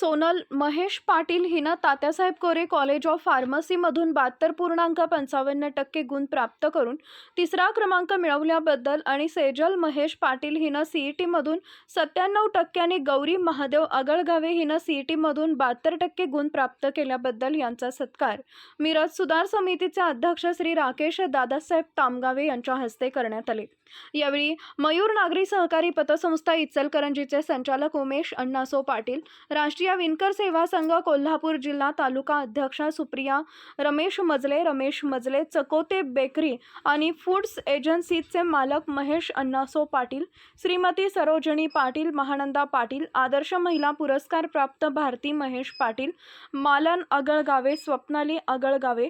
सोनल महेश पाटील हिनं Tatyasaheb Kore college of फार्मसीमधून बहात्तर पूर्णांक पंचावन्न टक्के गुण प्राप्त करून तिसरा क्रमांक मिळवल्याबद्दल आणि सेजल महेश पाटील हिनं सी ई टीमधून सत्त्याण्णव टक्क्यांनी गौरी महादेव आगळगावे हिनं सी ई टीमधून बहात्तर टक्के गुण प्राप्त केल्याबद्दल यांचा सत्कार. मिरज सुधार समितीचे अध्यक्ष श्री राकेश दादासाहेब तामगावे यांच्या हस्ते करण्यात आले. यावेळी मयूर नागरी सहकारी पतसंस्था इचलकरंजीचे संचालक उमेश अण्णासो पाटील राष्ट्रीय राष्ट्रीय विणकर सेवा संघ कोल्हापूर जिल्हा तालुका अध्यक्षा सुप्रिया रमेश मजले रमेश मजले चकोते बेकरी आणि फूड्स एजन्सीचे मालक महेश अण्णासो पाटील श्रीमती सरोजनी पाटील महानंदा पाटील आदर्श महिला पुरस्कार प्राप्त भारती महेश पाटील मालन आगळगावे स्वप्नाली आगळगावे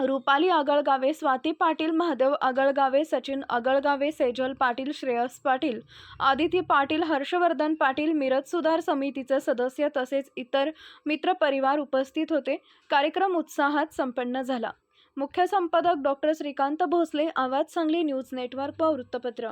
रुपाली आगळगावे स्वाती पाटील महादेव आगळगावे सचिन आगळगावे सेजल पाटील श्रेयस पाटील आदिती पाटील हर्षवर्धन पाटील मिरज सुधार समितीचे सदस्य तसेच इतर मित्रपरिवार उपस्थित होते. कार्यक्रम उत्साहात संपन्न झाला. मुख्य संपादक डॉक्टर श्रीकांत भोसले आवाज सांगली न्यूज नेटवर्क व वृत्तपत्र.